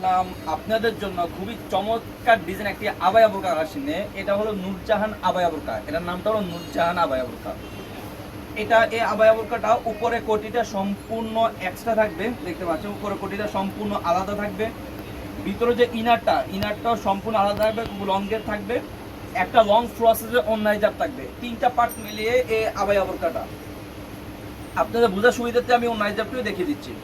আসলাম আপনাদের জন্য খুবই চমৎকার ডিজাইন একটি আবায়া বোরকা নিয়ে এটা হলো নূরজাহান আবায়া বোরকা। এটার নামটা হলো নূরজাহান আবায়া বোরকা। এটা এই আবায়া বোরকাটা উপরে কোটিটা সম্পূর্ণ এক্সট্রা থাকবে, দেখতে পাচ্ছেন? উপরে কোটিটা সম্পূর্ণ আলাদা থাকবে। ভিতরে যে ইনারটা ইনারটাও সম্পূর্ণ আলাদা থাকবে লংয়ের থাকবে। একটা লং প্রসেসের অন্যায় জাপ থাকবে। তিনটা পার্ট মিলিয়ে এই আবায়া বোরকাটা। আপনাদের বোঝার সুবিধাতে আমি অন্যায় জাপটিও দেখিয়ে দিচ্ছি।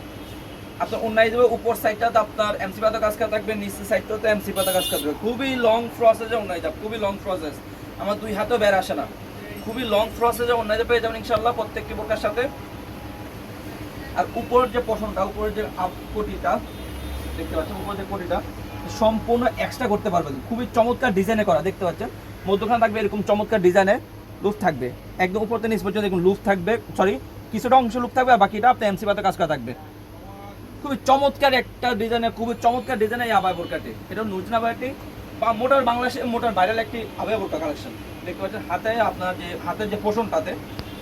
আপনার অন্যায় যাবে উপর সাইডটাতে আপনার এমসি পাতা কাজ করা থাকবে, নিচের সাইডটাতে এমসি পাতা কাজ করা থাকবে। খুবই লং প্রসেসে অন্যায় যাব খুবই লং প্রসেস আমার দুই হাতেও বের আসে না। খুবই লং প্রসেসে অন্যায় পেয়ে যাবেন ইনশাল্লাহ প্রত্যেকটি বোরকার সাথে। আর উপরের যে পশনটা উপরের যে কোটিটা, দেখতে পাচ্ছেন, উপরের যে কোটিটা, সম্পূর্ণ এক্সট্রা করতে পারবেন। খুবই চমৎকার ডিজাইনে করা, দেখতে পাচ্ছেন। মধ্যখানে থাকবে এরকম চমৎকার ডিজাইনে লুফ থাকবে। একদম উপর থেকে নিচ পর্যন্ত এরকম লুফ থাকবে সরি কিছুটা অংশ লুফ থাকবে আর বাকিটা আপনার এমসি পাতা কাজ করা থাকবে। খুবই চমৎকার একটা ডিজাইনের খুবই চমৎকার ডিজাইনের এই আবাই বোরকাটি এটা নুজনা বাড়িটি বা মোটর বাংলাদেশে, মোটর ভাইরাল একটি আবাই বোরকা কালেকশন দেখতে পাচ্ছেন, হাতে আপনার যে, হাতের যে পোষণটাতে,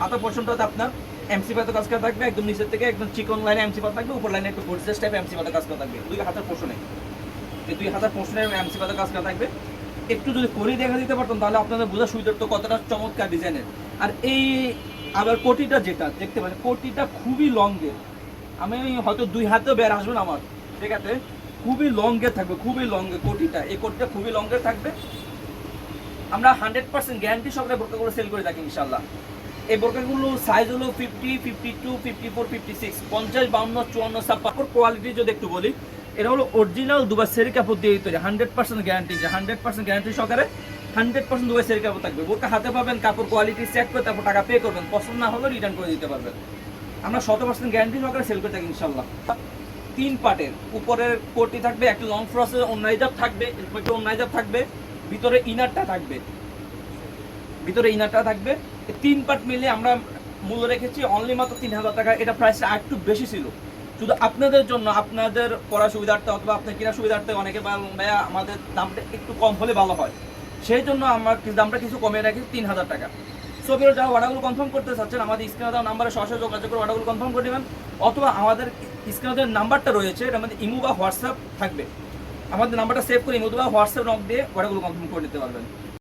হাতের পোষণটাতে আপনার এমসি পাতা কাজ করা থাকবে, একদম নিচের থেকে একদম চিকন লাইনে এমসি পাতা থাকবে উপর লাইনে একটু গোর্জেস টাইপ এমসি পাতা কাজ করা থাকবে। দুই হাতের পোষণে। এই দুই হাতের পোষণে এমসি পাতা কাজ করা থাকবে। একটু যদি করি দেখা দিতে পারতাম, তাহলে আপনাদের বোঝা সুবিধা তো কতটা চমৎকার ডিজাইনের আর এই আবার কোটিটা যেটা, দেখতে পাচ্ছেন, কোটিটা খুবই লংয়ের আমি হয়তো দুই হাতেও বের আসবেন আমার। ঠিক আছে? খুবই লংয়ে থাকবে, খুবই লংয়ে কোটিটা। এই কোটিটা খুবই লংয়ে থাকবে। আমরা হান্ড্রেড পার্সেন্ট গ্যারান্টি সহকারে বোরকাগুলো সেল করে থাকি ইনশাল্লাহ এই বোরকাগুলো সাইজ হলো fifty fifty two fifty four fifty six পঞ্চাশ, বাউন্ন, চুয়ান্ন, ছাপ্পান্ন। কোয়ালিটি যদি একটু বলি, এটা হলো অরিজিনাল দুবার সেরি কাপড় দিয়ে তৈরি। হান্ড্রেড পার্সেন্ট গ্যারান্টি যে হান্ড্রেড পার্সেন্ট গ্যারান্টি সহকারে হান্ড্রেড পার্সেন্ট দুবার সেরি কাপড় থাকবে। বোরকা হাতে পাবেন, কাপড় কোয়ালিটি চেক করে তারপর টাকা পে করবেন। পছন্দ না হলে রিটার্ন করে দিতে পারবেন। আমরা শত পার্সেন্ট গ্যারান্টি সহকারে সেল করে থাকি ইনশাল্লাহ তিন পার্টের উপরের কোটি থাকবে, একটা লং ফ্রসের অন্যায় জাপ থাকবে এরপর একটা অন্যায় থাকবে, ভিতরে ইনারটা থাকবে। ভিতরে ইনারটা থাকবে। তিন পার্ট মিলে আমরা মূল্য রেখেছি অনলি মাত্র তিন হাজার টাকা। এটা প্রাইসটা একটু বেশি ছিল। শুধু আপনাদের জন্য, আপনাদের পড়া সুবিধার্থে অথবা আপনার কেনা সুবিধার্থে অনেকে ভাইয়া, আমাদের দামটা একটু কম হলে ভালো হয়। সেই জন্য আমরা দামটা কিছু কমিয়ে রাখি তিন হাজার টাকা। সো বিরো যারা অর্ডারগুলো কনফার্ম করতে চাচ্ছেন, আমাদের স্ক্রিনে দেওয়া নাম্বারে সরাসরি যোগাযোগ করে অর্ডারগুলো কনফার্ম করে নেবেন। অথবা আমাদের স্ক্রিনে দেওয়ার নাম্বারটা রয়েছে এটা আমাদের ইমো বা হোয়াটসঅ্যাপ থাকবে। আমাদের নাম্বারটা সেভ করে ইমো বা হোয়াটসঅ্যাপ নক দিয়ে অর্ডারগুলো কনফার্ম করে নিতে পারবেন।